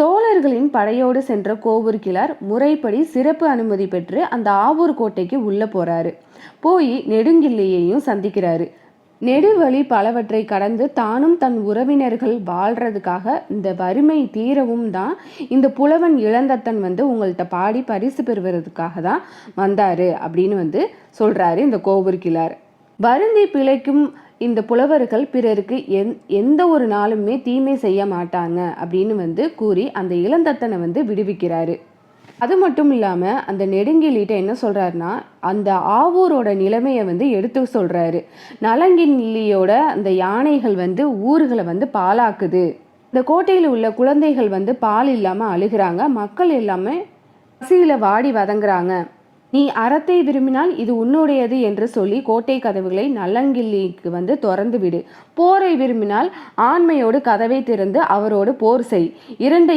சோழர்களின் படையோடு சென்ற கோவூர் கிழார் முறைப்படி சிறப்பு அனுமதி பெற்று அந்த ஆவூர் கோட்டைக்கு உள்ளே போறாரு. போய் நெடுங்கிள்ளியையும் சந்திக்கிறாரு. நெடுவழி பலவற்றை கடந்து தானும் தன் உறவினர்கள் வாழ்றதுக்காக இந்த வறுமை தீரவும் தான் இந்த புலவன் இளந்தத்தன் வந்து உங்கள்கிட்ட பாடி பரிசு பெறுவதற்காக தான் வந்தாரு அப்படின்னு வந்து சொல்றாரு இந்த கோவூர் கிழார் வருந்தி பிழைக்கும் இந்த புலவர்கள் பிறருக்கு எந் எந்த ஒரு நாளுமே தீமை செய்ய மாட்டாங்க அப்படின்னு வந்து கூறி அந்த இளந்தத்தனை வந்து விடுவிக்கிறாரு. அது மட்டும் இல்லாமல் அந்த நெடுங்கிலிட்ட என்ன சொல்கிறாருன்னா அந்த ஆவூரோட நிலைமையை வந்து எடுத்து சொல்கிறாரு நலங்கிள்ளியோட அந்த யானைகள் வந்து ஊர்களை வந்து பாலாக்குது இந்த கோட்டையில் உள்ள குழந்தைகள் வந்து பால் இல்லாமல் அழுகிறாங்க. மக்கள் எல்லாமே பசியில் வாடி வதங்குறாங்க. நீ அறத்தை விரும்பினால் இது உன்னுடையது என்று சொல்லி கோட்டை கதவுகளை நல்லங்கிள்ளிக்கு வந்து திறந்து விடு. போரை விரும்பினால் ஆண்மையோடு கதவை திறந்து அவரோடு போர் செய். இரண்டை